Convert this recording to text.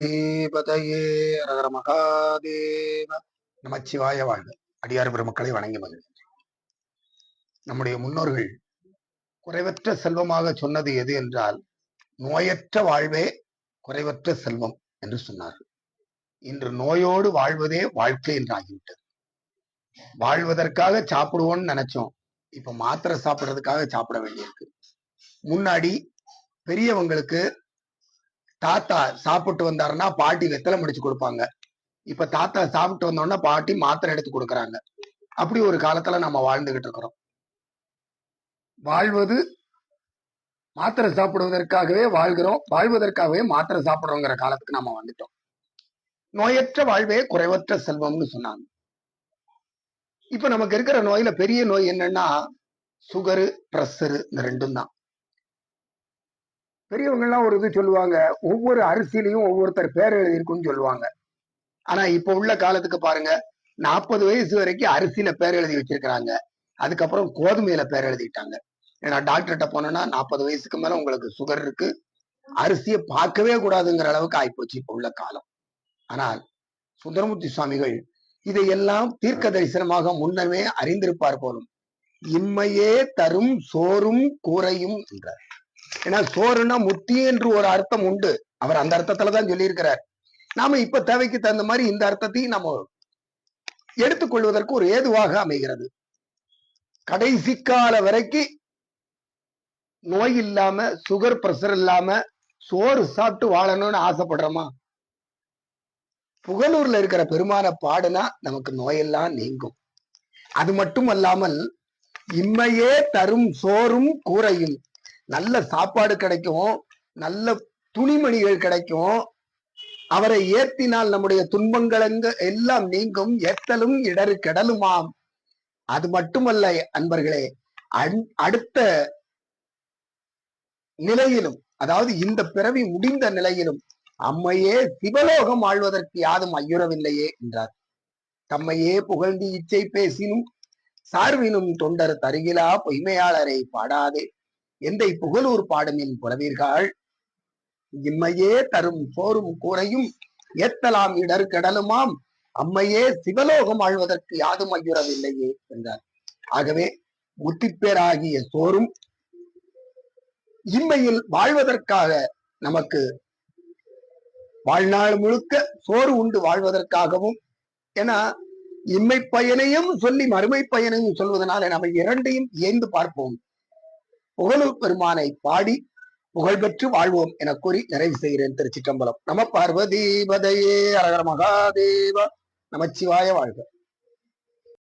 தேவதையே ரகர மகாதேவ நமச்சிவாய வாழ்க. அடியார் பெருமக்களை வணங்கி மகிழ்கிறேன் நம்முடைய முன்னோர்கள் குறைவற்ற செல்வமாக சொன்னது எது என்றால் நோயற்ற வாழ்வே குறைவற்ற செல்வம் என்று சொன்னார்கள். இன்று நோயோடு வாழ்வதே வாழ்க்கை என்று ஆகிவிட்டது. வாழ்வதற்காக சாப்பிடுவோம்னு நினைச்சோம். இப்ப மாத்திரை சாப்பிடுறதுக்காக சாப்பிட வேண்டியிருக்கு. முன்னாடி பெரியவங்களுக்கு தாத்தா சாப்பிட்டு வந்தாருன்னா பாட்டி வெத்தலை முடிச்சு கொடுப்பாங்க. இப்ப தாத்தா சாப்பிட்டு வந்தோம்னா பாட்டி மாத்திரை எடுத்து கொடுக்கறாங்க. அப்படி ஒரு காலத்துல நம்ம வாழ்ந்துகிட்டு இருக்கிறோம். வாழ்வது மாத்திரை சாப்பிடுவதற்காகவே வாழ்கிறோம். வாழ்வதற்காகவே மாத்திரை சாப்பிடுறோங்கிற காலத்துக்கு நம்ம வந்துட்டோம். நோயற்ற வாழ்வே குறைவற்ற செல்வம்னு சொன்னாங்க. இப்ப நமக்கு இருக்கிற நோயில பெரிய நோய் என்னன்னா சுகரு பிரஷரு இந்த ரெண்டும் தான். பெரியவங்கெல்லாம் ஒரு இது சொல்லுவாங்க ஒவ்வொரு அரிசிலையும் ஒவ்வொருத்தர் பேர் எழுதியிருக்குன்னு சொல்லுவாங்க. ஆனா இப்ப உள்ள காலத்துக்கு பாருங்க நாற்பது வயசு வரைக்கும் அரிசியில பேர் எழுதி வச்சிருக்கிறாங்க. அதுக்கப்புறம் கோதுமையில பேர் எழுதிட்டாங்க. ஏன்னா டாக்டர்கிட்ட போனோம்னா நாற்பது வயசுக்கு மேல உங்களுக்கு சுகர் இருக்கு. அரிசியை பார்க்கவே கூடாதுங்கிற அளவுக்கு ஆயிப்போச்சு இப்ப உள்ள காலம். ஆனால் சுந்தரமூர்த்தி சுவாமிகள் இதையெல்லாம் தீர்க்க தரிசனமாக முன்னமே அறிந்திருப்பார் போலும். இம்மையே தரும் சோறும் கூரையும் என்றார். ஏன்னா சோறுனா முத்தி என்று ஒரு அர்த்தம் உண்டு. அவர் அந்த அர்த்தத்துலதான் சொல்லியிருக்கிறார். நாம இப்ப தேவைக்கு தகுந்த மாதிரி இந்த அர்த்தத்தையும் நம்ம எடுத்துக்கொள்வதற்கு ஒரு ஏதுவாக அமைகிறது. கடைசி கால வரைக்கும் நோய் இல்லாம சுகர் பிரஷர் இல்லாம சோறு சாப்பிட்டு வாழணும்னு ஆசைப்படுறோமா? புகலூர்ல இருக்கிற பெருமான பாடுனா நமக்கு நோயெல்லாம் நீங்கும். அது மட்டும் அல்லாமல் இம்மையே தரும் சோறும் கூரையும். நல்ல சாப்பாடு கிடைக்கும் நல்ல துணிமணிகள் கிடைக்கும். அவரை ஏத்தினால் நம்முடைய துன்பங்கள் எல்லாம் நீங்கும் ஏத்தலும் இடரு கெடலுமாம். அது மட்டுமல்ல அன்பர்களே அடுத்த நிலையிலும் அதாவது இந்த பிறவி முடிந்த நிலையிலும் அம்மையே சிவலோகம் ஆழ்வதற்கு யாதும் ஐயுறவில்லையே என்றார். தம்மையே புகழ்ந்து இச்சை பேசினும் சார்வினும் தொண்டர் தருகிலா பொய்மையாளரை பாடாதே. எந்தை புகழூர் பாடுமின் புலவீர்கள். இம்மையே தரும் சோறும் கூரையும் ஏத்தலாம் இடர் கடலுமாம். அம்மையே சிவலோகம் ஆழ்வதற்கு யாதும் ஐயுறவில்லையே என்றார். ஆகவே முத்திப்பேராகிய சோறும் இம்மையில் வாழ்வதற்காக நமக்கு வாழ்நாள் முழுக்க சோறு உண்டு வாழ்வதற்காகவும் ஏன்னா இம்மை பயனையும் சொல்லி மறுமை பயனையும் சொல்வதனால நம்ம இரண்டையும் ஏந்து பார்ப்போம். புகழூர் பெருமானை பாடி புகழ் பெற்று வாழ்வோம் என கூறி நிறைவு செய்கிறேன் திருச்சிற்றம்பலம். நம பார்வதி பதையே அரகர மகாதேவ. நமச்சிவாய வாழ்க.